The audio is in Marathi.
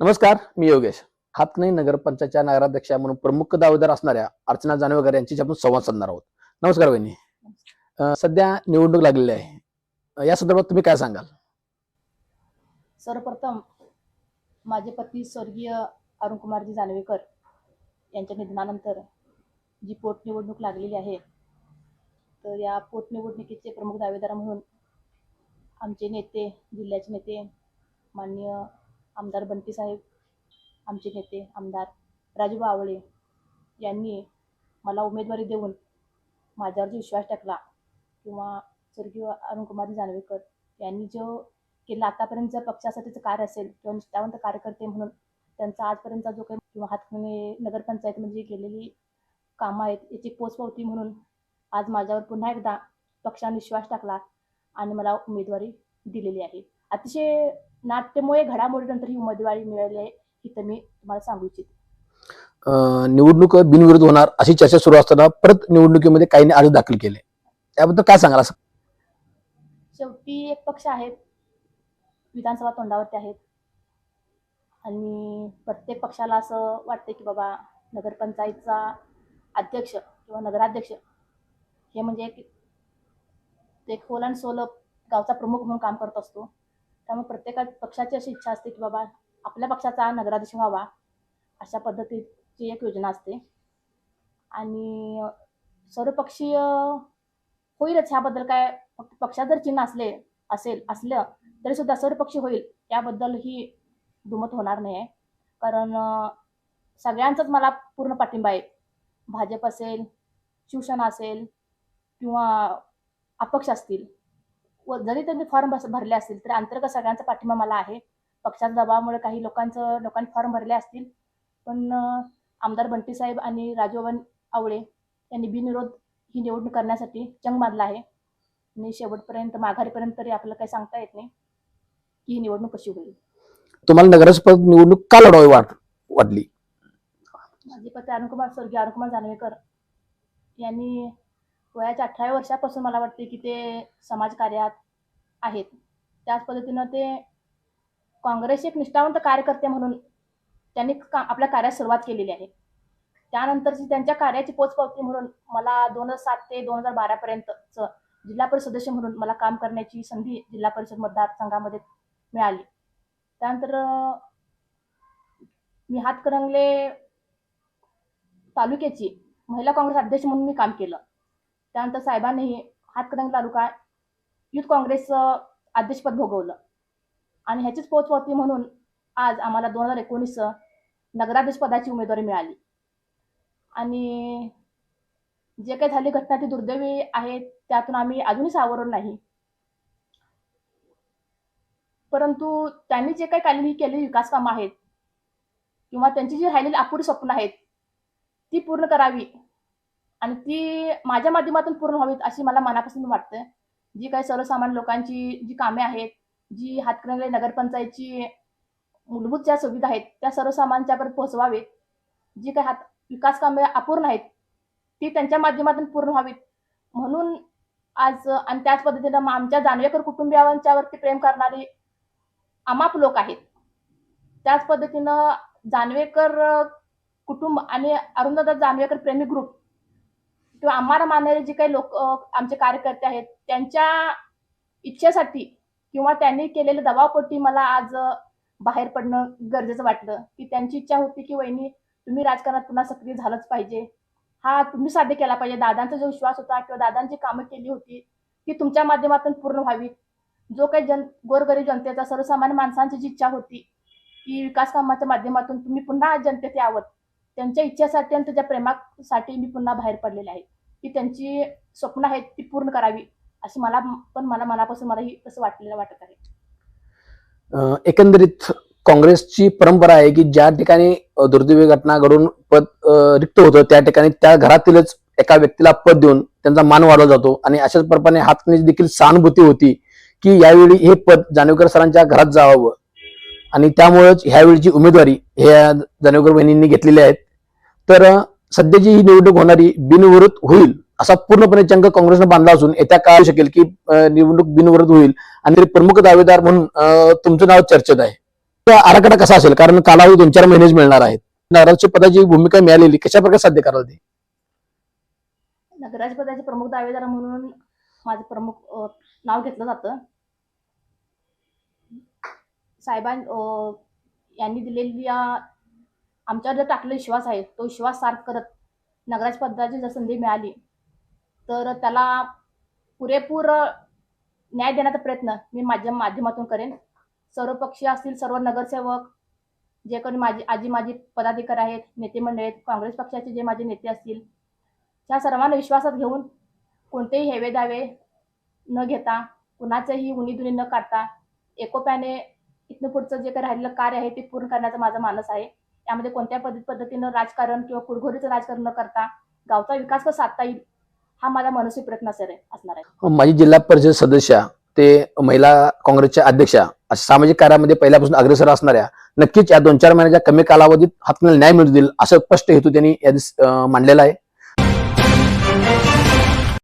नमस्कार मी योगेश. हातकणी नगरपंचायतच्या नगराध्यक्षा म्हणून प्रमुख दावेदार असणाऱ्या अर्चना जानवेकर यांच्याशी आपण संवाद साधणार आहोत. नमस्कार बहिणी सध्या निवडणूक लागलेली आहे. या संदर्भात तुम्ही काय सांगाल? सर्वप्रथम माझे पती स्वर्गीय अरुणकुमारजी जानवेकर यांच्या निधनानंतर जी पोटनिवडणूक लागलेली आहे तर या पोटनिवडणुकीचे प्रमुख दावेदार म्हणून आमचे नेते जिल्ह्याचे नेते माननीय आमदार बंटी साहेब आमचे नेते आमदार राजू आवळे यांनी मला उमेदवारी देऊन माझ्यावर जो विश्वास टाकला किंवा स्वर्गीय अरुणकुमार जानवेकर यांनी जो केलं आतापर्यंत पक्षासाठीचं कार्य असेल किंवा निष्ठावंत कार्यकर्ते म्हणून त्यांचा आजपर्यंतचा जो काही किंवा हातकणे नगरपंचायतमध्ये केलेली कामं आहेत याची पोचपावती म्हणून आज माझ्यावर पुन्हा एकदा पक्षाने विश्वास टाकला आणि मला उमेदवारी दिलेली आहे. अतिशय नाट्यमय घडामोडीनंतर ही उमेदवारी मिळाली आहे ही तर मी तुम्हाला सांगू इच्छिते. निवडणूक बिनविरोध होणार अशी चर्चा सुरू असताना परत निवडणुकीमध्ये काही अर्ज दाखल केले. त्याबद्दल काय सांगाल असं? शेवटी एक पक्ष आहेत विधानसभा तोंडावरती आहेत. आणि प्रत्येक पक्षाला असं वाटते की बाबा नगरपंचायतचा अध्यक्ष किंवा नगराध्यक्ष हे म्हणजे एक खोल आणि अँड सोल गावचा प्रमुख म्हणून काम करत असतो. त्यामुळे प्रत्येका पक्षाची अशी इच्छा असते की बाबा आपल्या पक्षाचा नगराध्यक्ष व्हावा अशा पद्धतीची एक योजना असते. आणि सर्वपक्षीय होईलच ह्याबद्दल काय फक्त पक्षात जर चिन्ह असले असेल असलं तरी सुद्धा सर्वपक्षी होईल याबद्दल ही दुमत होणार नाही आहे कारण सगळ्यांचाच मला पूर्ण पाठिंबा आहे. भाजप असेल शिवसेना असेल किंवा अपक्ष असतील व जरी त्यांनी फॉर्म भरले असतील तरी अंतर्गत सगळ्यांचा पाठिंबा मला आहे. पक्षाच्या दबावामुळे काही लोकांचं लोकांनी फॉर्म भरले असतील पण आमदार बंटी साहेब आणि राजोवन आवळे यांनी बिनविरोध ही निवडणूक करण्यासाठी चंग बांधला आहे. आणि शेवटपर्यंत माघारीपर्यंत तरी आपल्याला काही सांगता येत नाही की ही निवडणूक कशी होईल. तुम्हाला नगराध्यक्ष निवडणूक का लढवावी वाट वाटली? माझे पती अरुणकुमार स्वर्गीय अरुणकुमार जानवेकर यांनी वयाच्या अठराव्या वर्षापासून मला वाटते की ते समाजकार्यात आहेत. त्याच पद्धतीनं ते काँग्रेसचे एक निष्ठावंत कार्यकर्ते म्हणून त्यांनी का आपल्या कार्यात सुरुवात केलेली आहे. त्यानंतरची त्यांच्या कार्याची पोचपावती म्हणून मला दोन हजार सात ते दोन हजार बारापर्यंतचं जिल्हा परिषद सदस्य म्हणून मला काम करण्याची संधी जिल्हा परिषद मतदारसंघामध्ये मिळाली. त्यानंतर मी हातकरंगले तालुक्याची महिला काँग्रेस अध्यक्ष म्हणून मी काम केलं. त्यानंतर साहेबांनीही हातकणंगले तालुका युथ काँग्रेसचं अध्यक्षपद भोगवलं. आणि ह्याचीच पोचपावती म्हणून आज आम्हाला दोन हजार एकोणीस नगराध्यक्षपदाची उमेदवारी मिळाली. आणि जे काही झाली घटना ती दुर्दैवी आहे त्यातून आम्ही अजूनही सावरलो नाही. परंतु त्यांनी जे काही काली केलेली विकास कामं आहेत किंवा त्यांची जी राहिलेली अपुरी स्वप्न आहेत ती पूर्ण करावी. आणि ती माझ्या माध्यमातून पूर्ण व्हावीत अशी मला मनापासून वाटतं जी काही सर्वसामान्य लोकांची जी कामे आहेत जी हातकणंगले नगरपंचायतची मूलभूत ज्या सुविधा आहेत त्या सर्वसामान्यांच्यापर्यंत पोहोचवावेत. जी काही हात विकास कामे अपूर्ण आहेत ती त्यांच्या माध्यमातून पूर्ण व्हावीत. म्हणून आज आणि त्याच पद्धतीनं मग आमच्या जानवेकर कुटुंबियांच्यावरती प्रेम करणारे अमाप लोक आहेत. त्याच पद्धतीनं जानवेकर कुटुंब आणि अरुंधदा जानवेकर प्रेमी ग्रुप किंवा आम्हाला मानणारे जे काही लोक आमचे कार्यकर्ते आहेत त्यांच्या इच्छेसाठी किंवा त्यांनी केलेल्या दबावपोटी मला आज बाहेर पडणं गरजेचं वाटलं की त्यांची इच्छा होती की वहिनी तुम्ही राजकारणात पुन्हा सक्रिय झालंच पाहिजे. हा तुम्ही साध्य केला पाहिजे. दादांचा जो विश्वास होता किंवा दादांची कामं केली होती ती तुमच्या माध्यमातून पूर्ण व्हावी जो काही जन गोरगरीब जनतेचा सर्वसामान्य माणसांची जी इच्छा होती की विकास कामाच्या माध्यमातून तुम्ही पुन्हा जनतेत यावं त्यांच्या इच्छेसाठी आणि त्याच्या प्रेमासाठी मी पुन्हा बाहेर पडलेले आहे. की त्यांची स्वप्न आहेत ती पूर्ण करावी अशी मला पण मला मनापासून मला ही तसं वाटलेलं वाटत आहे. एकंदरीत काँग्रेसची परंपरा आहे की ज्या ठिकाणी दुर्दैवी घटना घडून पद रिक्त होतं त्या ठिकाणी त्या घरातीलच एका व्यक्तीला पद देऊन त्यांचा मान वाढवला जातो. आणि अशाच प्रमाणे हातकणीची देखील सहानुभूती होती की यावेळी हे पद जानवेकर सरांच्या घरात जावं. आणि त्यामुळेच ह्यावेळीची उमेदवारी हे जानवेकर बहिणींनी घेतलेली आहेत. तर सध्याची ही निवडणूक होणारी बिनविरोध होईल असा पूर्णपणे चंग काँग्रेसनं बांधला असून येत्या काय शकेल की निवडणूक बिनविरोध होईल आणि प्रमुख दावेदार म्हणून तुमचं नाव चर्चेत आहे. तर आराखडा कसा असेल? कारण कालावधी दोन चार महिनेच मिळणार आहेत. नगराध्यक्ष पदाची भूमिका मिळालेली कशा प्रकारे साध्य कराल ते? नगराध्यक्ष पदाचे प्रमुख दावेदार म्हणून माझं प्रमुख नाव घेतलं जातं. साहेबां यांनी दिलेली आमच्यावर जर टाकलेला विश्वास आहे तो विश्वास सार्थ करत नगराज पदाची जर संधी मिळाली तर त्याला पुरेपूर न्याय देण्याचा प्रयत्न मी माझ्या माध्यमातून करेन. सर्व पक्षीय असतील सर्व नगरसेवक जे कोणी माझी आजी माझी पदाधिकारी आहेत नेते मंडळी आहेत काँग्रेस पक्षाचे जे माझे नेते असतील त्या सर्वांना विश्वासात घेऊन कोणतेही हेवे दावे न घेता कुणाचंही उणीधुणी न काढता एकोप्याने इथनं पुढचं जे काही राहिलेलं कार्य आहे ते पूर्ण करण्याचा माझा मानस आहे. यामध्ये कोणत्या पद्धत पद्धतीनं राजकारण किंवा कुरघोरीचं राजकारण न करता गावचा विकास कसा साधता येईल हा माझा मनस्वी प्रयत्न असेल असणार आहे. माझी जिल्हा परिषद सदस्य ते महिला काँग्रेसच्या अध्यक्षा सामाजिक कार्यामध्ये पहिल्यापासून अग्रेसर असणाऱ्या नक्कीच या दोन चार महिन्याच्या कमी कालावधीत हातून न्याय मिळू देईल असं स्पष्ट हेतू त्यांनी मांडलेला आहे.